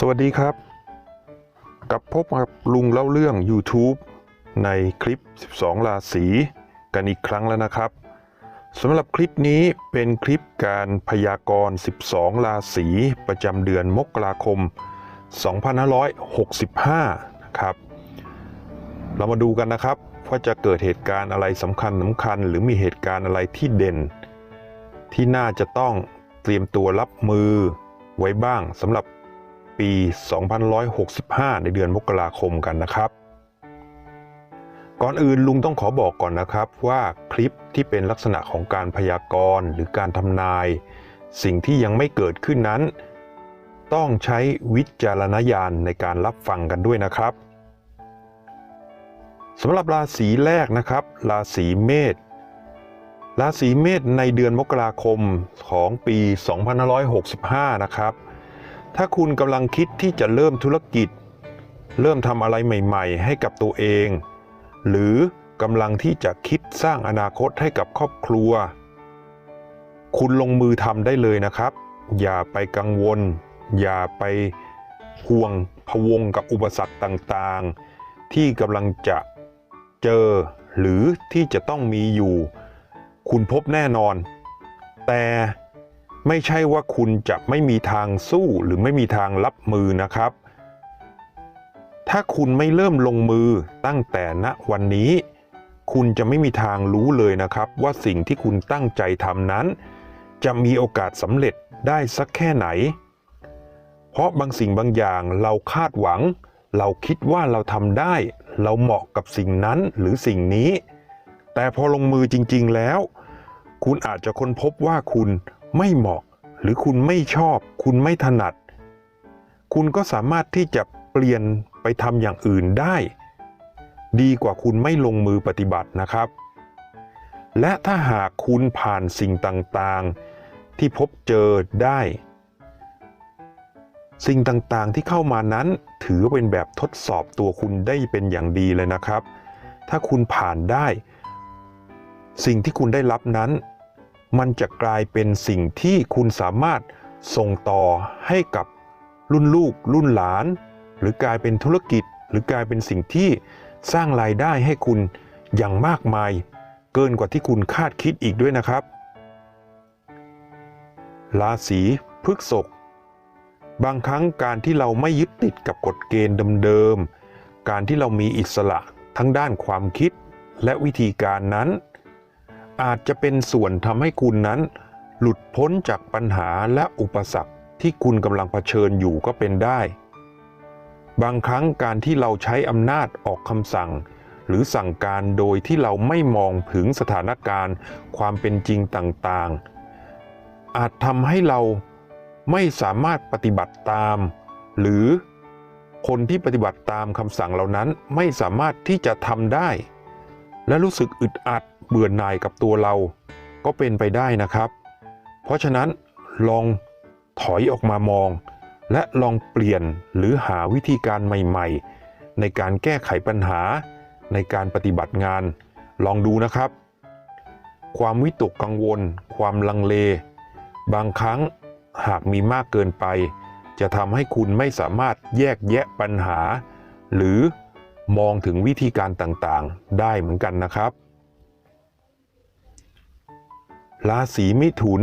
สวัสดีครับกับพบกับลุงเล่าเรื่อง YouTube ในคลิป 12 ราศีกันอีกครั้งแล้วนะครับสำหรับคลิปนี้เป็นคลิปการพยากรณ์ 12 ราศีประจำเดือนมกราคม 2565 นะครับ เรามาดูกันนะครับ ว่าจะเกิดเหตุการณ์อะไรสำคัญสำคัญ หรือมีเหตุการณ์อะไรที่เด่น ที่น่าจะต้องเตรียมตัวรับมือไว้บ้างสำหรับ ปี2565 ในเดือนมกราคมกันนะครับ ก่อนอื่นลุงต้องขอบอกก่อนนะครับว่าคลิปที่เป็นลักษณะของการพยากรณ์หรือการทำนาย สิ่งที่ยังไม่เกิดขึ้นนั้น ต้องใช้วิจารณญาณในการรับฟังกันด้วยนะครับสำหรับราศีแรกนะครับ ราศีเมษราศีเมษในเดือนมกราคมของปี 2565 นะครับ ถ้าคุณกำลังคิดที่จะเริ่มธุรกิจ เริ่มทำอะไรใหม่ ๆ ให้กับตัวเอง หรือกำลังที่จะคิดสร้างอนาคตให้กับครอบครัว คุณลงมือทำได้เลยนะครับ อย่าไปกังวล อย่าไปห่วงพะวงกับอุปสรรคต่างๆ ที่กำลังจะเจอหรือที่จะต้องมีอยู่ คุณพบแน่นอน แต่ ไม่ใช่ว่าคุณจะไม่มีทางสู้หรือไม่มีทางรับมือนะครับ ถ้าคุณไม่เริ่มลงมือตั้งแต่ณวันนี้ คุณจะไม่มีทางรู้เลยนะครับ ว่าสิ่งที่คุณตั้งใจทำนั้น จะมีโอกาสสำเร็จได้สักแค่ไหน เพราะบางสิ่งบางอย่างเราคาดหวัง เราคิดว่าเราทำได้ เราเหมาะกับสิ่งนั้นหรือสิ่งนี้ แต่พอลงมือจริง ๆแล้ว คุณอาจจะค้นพบว่าคุณ ไม่เหมาะหรือคุณไม่ชอบ คุณไม่ถนัด คุณก็สามารถที่จะเปลี่ยนไปทำอย่างอื่นได้ ดีกว่าคุณไม่ลงมือปฏิบัตินะครับ และถ้าหากคุณผ่านสิ่งต่างๆ ที่พบเจอได้ สิ่งต่างๆที่เข้ามานั้นถือเป็นแบบทดสอบตัวคุณได้เป็นอย่างดีเลยนะครับ ถ้าคุณผ่านได้ สิ่งที่คุณได้รับนั้น มันจะกลายเป็นสิ่งที่คุณสามารถส่งต่อให้กับรุ่นลูกรุ่นหลาน หรือกลายเป็นธุรกิจ หรือกลายเป็นสิ่งที่สร้างรายได้ให้คุณอย่างมากมาย เกินกว่าที่คุณคาดคิดอีกด้วยนะครับ ราศีพฤษภบางครั้งการที่เราไม่ยึดติดกับกฎเกณฑ์เดิมๆการที่เรามีอิสระทั้งด้านความคิดและวิธีการนั้น อาจจะเป็นส่วนทำให้คุณนั้น หลุดพ้นจากปัญหาและอุปสรรคที่คุณกำลังเผชิญอยู่ก็เป็นได้ บางครั้งการที่เราใช้อำนาจออกคำสั่ง หรือสั่งการโดยที่เราไม่มองถึงสถานการณ์ ความเป็นจริงต่างๆ อาจทำให้เราไม่สามารถปฏิบัติตาม หรือคนที่ปฏิบัติตามคำสั่งเหล่านั้นไม่สามารถที่จะทำได้ และรู้สึกอึดอัด เบื่อหน่ายกับตัวเราก็เป็นไปได้นะครับ เพราะฉะนั้นลองถอยออกมามอง และลองเปลี่ยนหรือหาวิธีการใหม่ ๆ ในการแก้ไขปัญหา ในการปฏิบัติงาน ลองดูนะครับ ความวิตกกังวล ความลังเล บางครั้งหากมีมากเกินไป จะทำให้คุณไม่สามารถแยกแยะปัญหา หรือมองถึงวิธีการต่างๆ ได้เหมือนกันนะครับ ราศีมิถุน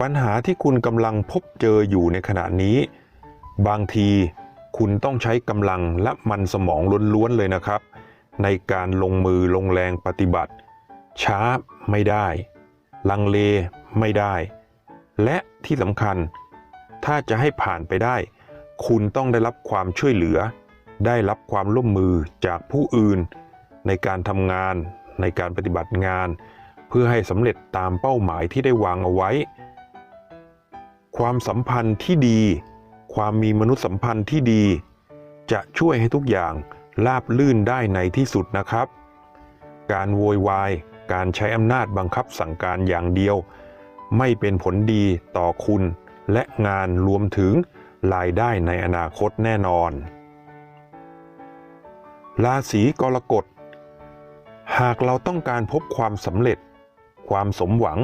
ปัญหาที่คุณกำลังพบเจออยู่ในขณะนี้ บางทีคุณต้องใช้กำลังและมันสมองล้วนๆเลยนะครับ ในการลงมือลงแรงปฏิบัติ ช้าไม่ได้ ลังเลไม่ได้ และที่สำคัญ ถ้าจะให้ผ่านไปได้ คุณต้องได้รับความช่วยเหลือ ได้รับความร่วมมือจากผู้อื่น ในการทำงาน ในการปฏิบัติงาน เพื่อให้สำเร็จตามเป้าหมายที่ได้วางเอาไว้ ความสัมพันธ์ที่ดี ความมีมนุษยสัมพันธ์ที่ดี จะช่วยให้ทุกอย่างราบลื่นได้ในที่สุดนะครับ การโวยวาย การใช้อำนาจบังคับสั่งการอย่างเดียว ไม่เป็นผลดีต่อคุณ และงานรวมถึงรายได้ในอนาคตแน่นอน ราศีกรกฎ หากเราต้องการพบความสำเร็จ ความสมหวัง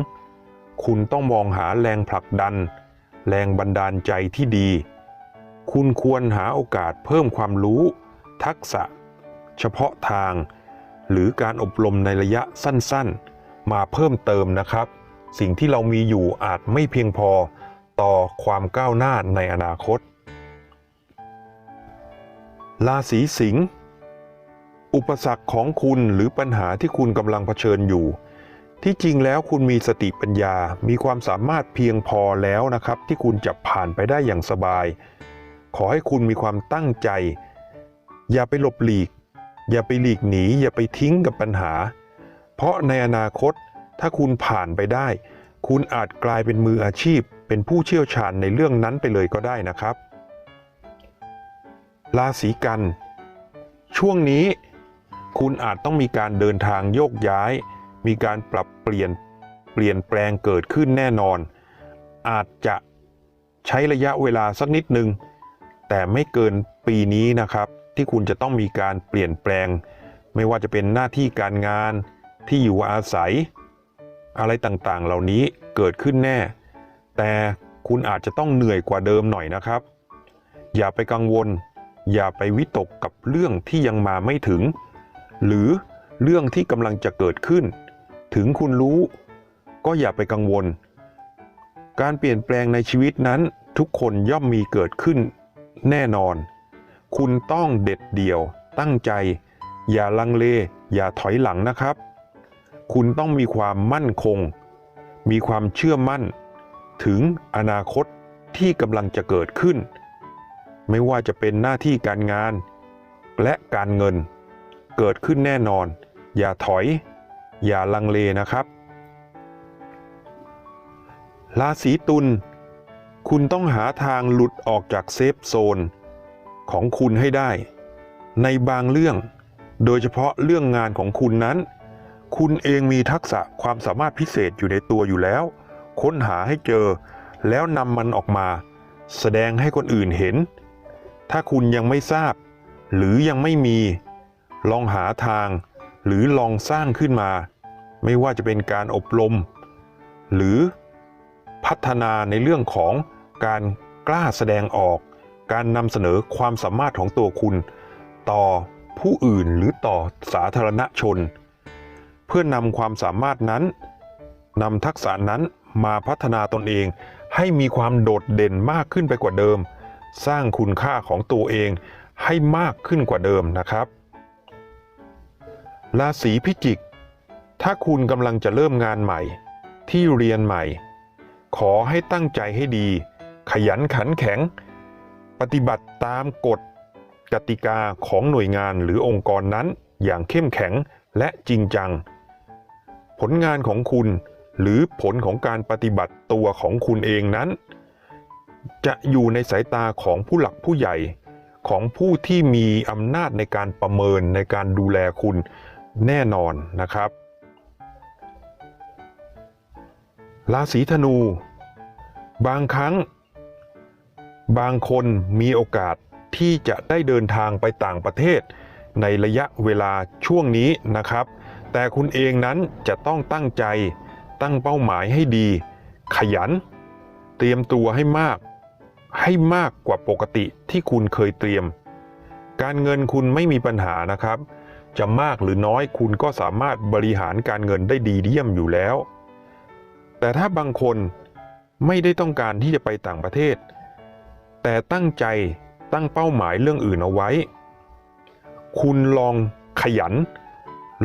คุณต้องมองหาแรงผลักดัน แรงบันดาลใจที่ดี คุณควรหาโอกาสเพิ่มความรู้ ทักษะ เฉพาะทาง หรือการอบรมในระยะสั้นๆ มาเพิ่มเติมนะครับ สิ่งที่เรามีอยู่อาจไม่เพียงพอต่อความก้าวหน้าในอนาคต ราศีสิงห์อุปสรรคของคุณหรือปัญหาที่คุณกำลังเผชิญอยู่ ที่จริงแล้วคุณมีสติปัญญา มีความสามารถเพียงพอแล้วนะครับ ที่คุณจะผ่านไปได้อย่างสบาย ขอให้คุณมีความตั้งใจ อย่าไปหลบหลีก อย่าไปหลีกหนี อย่าไปทิ้งกับปัญหา เพราะในอนาคตถ้าคุณผ่านไปได้ คุณอาจกลายเป็นมืออาชีพ เป็นผู้เชี่ยวชาญในเรื่องนั้นไปเลยก็ได้นะครับ ราศีกัน ช่วงนี้ คุณอาจต้องมีการเดินทางโยกย้าย มีการปรับเปลี่ยนเปลี่ยนแปลงเกิดขึ้นแน่นอน อาจจะใช้ระยะเวลาสักนิดนึง แต่ไม่เกินปีนี้นะครับ ที่คุณจะต้องมีการเปลี่ยนแปลง ไม่ว่าจะเป็นหน้าที่การงานที่อยู่อาศัย อะไรต่างๆ เหล่านี้เกิดขึ้นแน่ แต่คุณอาจจะต้องเหนื่อยกว่าเดิมหน่อยนะครับ อย่าไปกังวล อย่าไปวิตกกับเรื่องที่ยังมาไม่ถึง หรือเรื่องที่กำลังจะเกิดขึ้น ถึงคุณรู้ ก็อย่าไปกังวล การเปลี่ยนแปลงในชีวิตนั้นทุกคนย่อมมีเกิดขึ้น แน่นอน คุณต้องเด็ดเดี่ยว ตั้งใจ อย่าลังเล อย่าถอยหลังนะครับ คุณต้องมีความมั่นคง มีความเชื่อมั่น ถึงอนาคตที่กำลังจะเกิดขึ้น ไม่ว่าจะเป็นหน้าที่การงาน และการเงิน เกิดขึ้นแน่นอน อย่าถอย อย่าลังเลนะครับ ราศีตุลคุณต้องหาทางหลุดออกจากเซฟโซน ของคุณให้ได้ ในบางเรื่อง โดยเฉพาะเรื่องงานของคุณนั้น คุณเองมีทักษะความสามารถพิเศษอยู่ในตัวอยู่แล้ว ค้นหาให้เจอ แล้วนำมันออกมา แสดงให้คนอื่นเห็น ถ้าคุณยังไม่ทราบ หรือยังไม่มี ลองหาทาง หรือลองสร้างขึ้นมา ไม่ว่าจะเป็นการอบรม หรือพัฒนาในเรื่องของการกล้าแสดงออก การนำเสนอความสามารถของตัวคุณ ต่อผู้อื่นหรือต่อสาธารณชน เพื่อนำความสามารถนั้นนำทักษะนั้นมาพัฒนาตนเอง ให้มีความโดดเด่นมากขึ้นไปกว่าเดิม สร้างคุณค่าของตัวเองให้มากขึ้นกว่าเดิมนะครับ ราศีพิจิก ถ้าคุณกำลังจะเริ่มงานใหม่ ที่เรียนใหม่ ขอให้ตั้งใจให้ดี ขยันขันแข็ง ปฏิบัติตามกฎกติกาของหน่วยงานหรือองค์กรนั้นอย่างเข้มแข็งและจริงจัง ผลงานของคุณหรือผลของการปฏิบัติตัวของคุณเองนั้น จะอยู่ในสายตาของผู้หลักผู้ใหญ่ของผู้ที่มีอำนาจในการประเมินในการดูแลคุณ แน่นอนนะครับ ราศีธนู บางครั้ง บางคนมีโอกาสที่จะได้เดินทางไปต่างประเทศ ในระยะเวลาช่วงนี้นะครับ แต่คุณเองนั้นจะต้องตั้งใจตั้งเป้าหมายให้ดี ขยัน เตรียมตัวให้มาก ให้มากกว่าปกติที่คุณเคยเตรียม การเงินคุณไม่มีปัญหานะครับ จะมากหรือน้อยคุณก็สามารถบริหารการเงินได้ดีเยี่ยมอยู่แล้ว แต่ถ้าบางคนไม่ได้ต้องการที่จะไปต่างประเทศ แต่ตั้งใจตั้งเป้าหมายเรื่องอื่นเอาไว้ คุณลองขยัน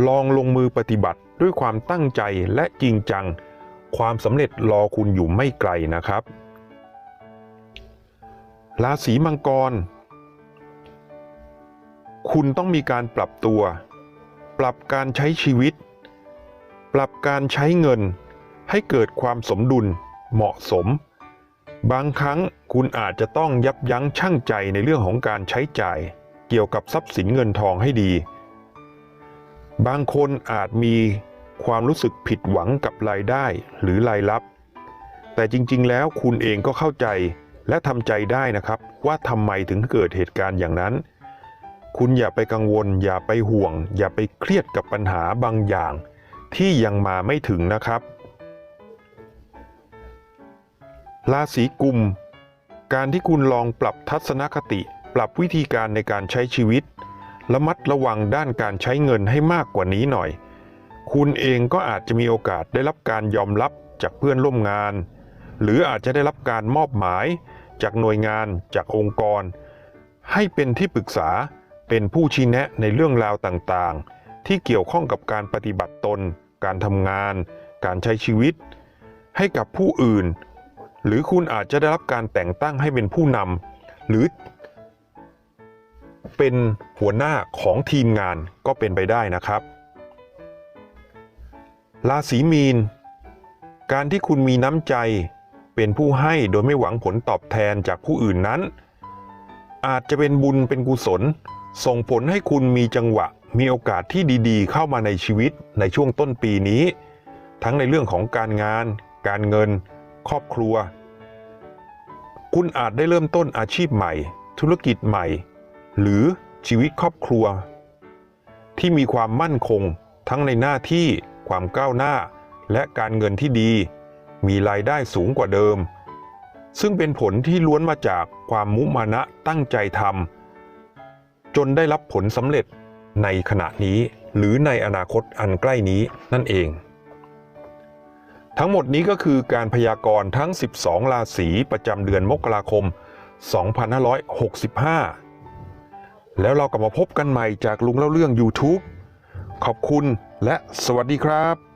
ลองลงมือปฏิบัติด้วยความตั้งใจและจริงจัง ความสำเร็จรอคุณอยู่ไม่ไกลนะครับ ราศีมังกร คุณต้องมีการปรับตัว ปรับการใช้ชีวิต ปรับการใช้เงิน ให้เกิดความสมดุล เหมาะสม บางครั้งคุณอาจจะต้องยับยั้งชั่งใจในเรื่องของการใช้จ่าย เกี่ยวกับทรัพย์สินเงินทองให้ดี บางคนอาจมีความรู้สึกผิดหวังกับรายได้หรือรายรับ แต่จริงๆ แล้วคุณเองก็เข้าใจและทำใจได้นะครับ ว่าทำไมถึงเกิดเหตุการณ์อย่างนั้น คุณอย่าไปกังวล อย่าไปห่วง อย่าไปเครียดกับปัญหาบางอย่าง ที่ยังมาไม่ถึงนะครับ ราศีกุม การที่คุณลองปรับทัศนคติ ปรับวิธีการในการใช้ชีวิต ระมัดระวังด้านการใช้เงินให้มากกว่านี้หน่อย คุณเองก็อาจจะมีโอกาสได้รับการยอมรับจากเพื่อนร่วมงาน หรืออาจจะได้รับการมอบหมาย จากหน่วยงาน จากองค์กร ให้เป็นที่ปรึกษา เป็นผู้ชี้แนะในเรื่องราวต่างๆ ที่เกี่ยวข้องกับการปฏิบัติตน การทำงาน การใช้ชีวิต ให้กับผู้อื่น หรือคุณอาจจะได้รับการแต่งตั้งให้เป็นผู้นำหรือ เป็นหัวหน้าของทีมงานก็เป็นไปได้นะครับราศีมีน การที่คุณมีน้ำใจ เป็นผู้ให้โดยไม่หวังผลตอบแทนจากผู้อื่นนั้น อาจจะเป็นบุญเป็นกุศล ส่งผลให้คุณมีจังหวะมีโอกาสที่ดีๆ เข้ามาในชีวิตในช่วงต้นปีนี้ ทั้งในเรื่องของการงาน การเงิน ครอบครัว คุณอาจได้เริ่มต้นอาชีพใหม่ ธุรกิจใหม่ หรือชีวิตครอบครัว ที่มีความมั่นคง ทั้งในหน้าที่ความก้าวหน้า และการเงินที่ดี มีรายได้สูงกว่าเดิม ซึ่งเป็นผลที่ล้วนมาจากความมุมานะตั้งใจทำ จนได้รับผลสำเร็จในขณะนี้หรือในอนาคตอันใกล้นี้นั่นเอง ทั้งหมดนี้ก็คือการพยากรณ์ทั้ง 12 ราศีประจำเดือนมกราคม 2565 แล้วเรากลับมาพบกันใหม่จากลุงเล่าเรื่อง YouTube ขอบคุณและสวัสดีครับ